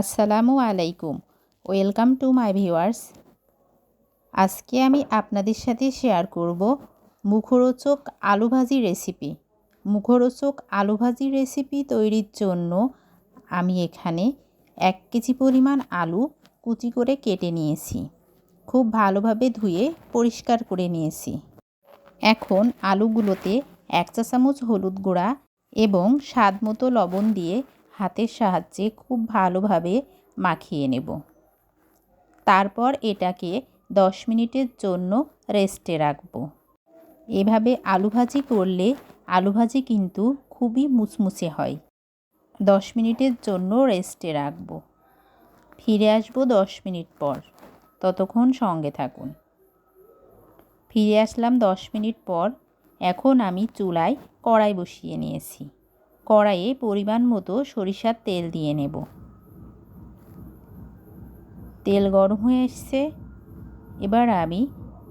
আসসালামু আলাইকুম। Welcome to my viewers. আজকে আমি আপনাদের সাথে শেয়ার করব মুখরোচক আলু ভাজি রেসিপি। মুখরোচক আলু ভাজি রেসিপি তৈরির জন্য আমি এখানে এক কেজি পরিমাণ আলু কুচি করে কেটে নিয়েছি। খুব ভালোভাবে ধুয়ে পরিষ্কার করে নিয়েছি। এখন আলুগুলোতে এক চা চামচ হলুদ গুঁড়া এবং স্বাদ মতো লবণ দিয়ে হাতের সাহায্যে খুব ভালোভাবে মাখিয়ে নেব। তারপর এটাকে দশ মিনিটের জন্য রেস্টে রাখব। এভাবে আলু ভাজি করলে আলু ভাজি কিন্তু খুবই মুচমুচে হয়। দশ মিনিটের জন্য রেস্টে রাখব। ফিরে আসব দশ মিনিট পর। ততক্ষণ সঙ্গে থাকুন। ফিরে আসলাম দশ মিনিট পর। এখন আমি চুলায় কড়াই বসিয়ে নিয়েছি। কড়াইয়ে পরিমাণ মতো সরিষার তেল দিয়ে নেব। তেল গরম হয়ে এসছে। এবার আমি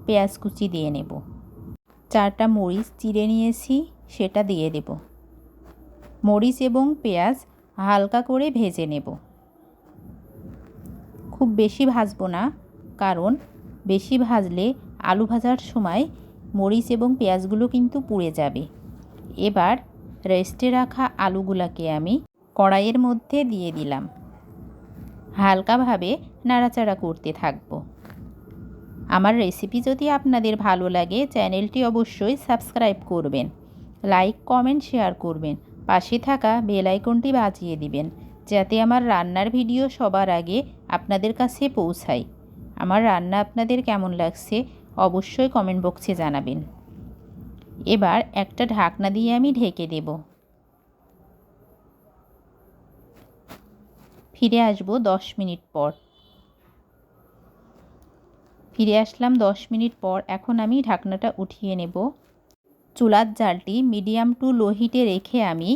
পেঁয়াজ কুচি দিয়ে নেব। চারটা মরিচ চিড়ে নিয়েছি, সেটা দিয়ে দেব। মরিচ এবং পেঁয়াজ হালকা করে ভেজে নেব। খুব বেশি ভাজবো না, কারণ বেশি ভাজলে আলু ভাজার সময় মরিচ এবং পেঁয়াজগুলো কিন্তু পুড়ে যাবে। এবার রেস্টে রাখা আলুগুলাকে আমি কড়াইয়ের মধ্যে দিয়ে দিলাম। হালকাভাবে নাড়াচাড়া করতে থাকব। আমার রেসিপি যদি আপনাদের ভালো লাগে, চ্যানেলটি অবশ্যই সাবস্ক্রাইব করবেন, লাইক, কমেন্ট, শেয়ার করবেন, পাশে থাকা বেল আইকনটি বাজিয়ে দিবেন, যাতে আমার রান্নার ভিডিও সবার আগে আপনাদের কাছে পৌঁছায়। আমার রান্না আপনাদের কেমন লাগছে, অবশ্যই কমেন্ট বক্সে জানাবেন। এবার একটা ঢাকনা দিয়ে আমি ঢেকে দেব। ফিরে আসব দশ মিনিট পর। ফিরে আসলাম দশ মিনিট পর, এখন আমি ঢাকনাটা উঠিয়ে নেব। চুলার জালটি মিডিয়াম টু লো হিটে রেখে আমি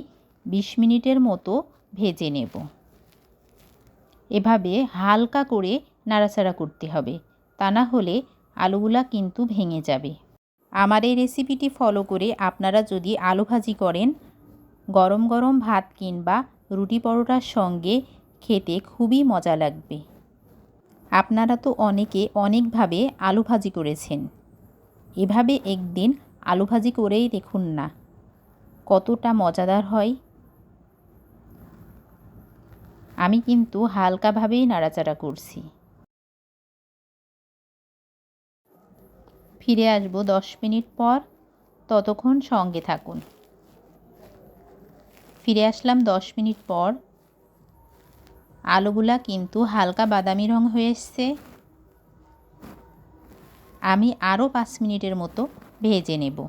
বিশ মিনিটের মতো ভেজে নেব। এভাবে হালকা করে নাড়াচাড়া করতে হবে, তা না হলে আলুগুলা কিন্তু ভেঙে যাবে। আমার এই রেসিপিটি ফলো করে আপনারা যদি আলু ভাজি করেন, গরম গরম ভাত কিংবা রুটি পরোটার সঙ্গে খেতে খুবই মজা লাগবে। আপনারা তো অনেকে অনেকভাবে আলু ভাজি করেছেন। এভাবে একদিন আলু ভাজি করেই দেখুন না, কতটা মজাদার হয়। আমি কিন্তু হালকাভাবেই নাড়াচাড়া করছি। ফিরে আসব দশ মিনিট পর, ততক্ষণ সঙ্গে থাকুন। ফিরে আসলাম দশ মিনিট পর। আলুগুলা কিন্তু হালকা বাদামি রং হয়ে এসছে। আমি আরও পাঁচ মিনিটের মতো ভেজে নেব।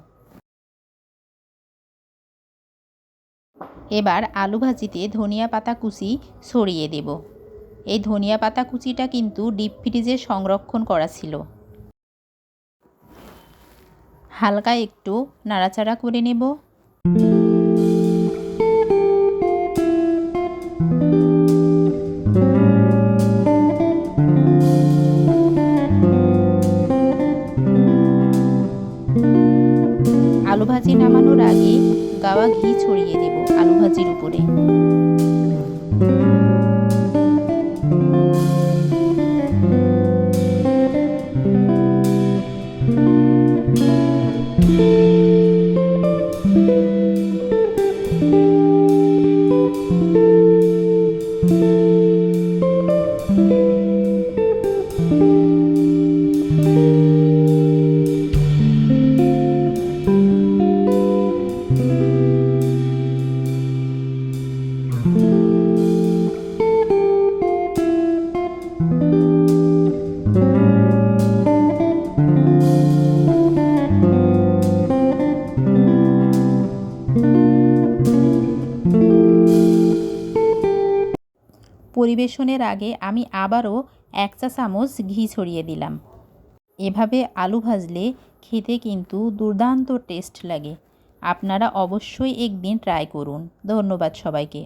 এবার আলু ভাজিতে ধনিয়া পাতা কুচি ছড়িয়ে দেব। এই ধনিয়া পাতা কুচিটা কিন্তু ডিপ ফ্রিজে সংরক্ষণ করা ছিল। হালকা একটু নাড়াচাড়া করে নেব। আলু ভাজি নামানোর আগে গাওয়া ঘি ছড়িয়ে দেব আলু ভাজির উপরে। পরিবেশনের আগে আমি আবারও এক চা চামচ ঘি ছড়িয়ে দিলাম। এভাবে আলু ভাজলে খেতে কিন্তু দুর্দান্ত টেস্ট লাগে। আপনারা অবশ্যই একদিন ট্রাই করুন। ধন্যবাদ সবাইকে।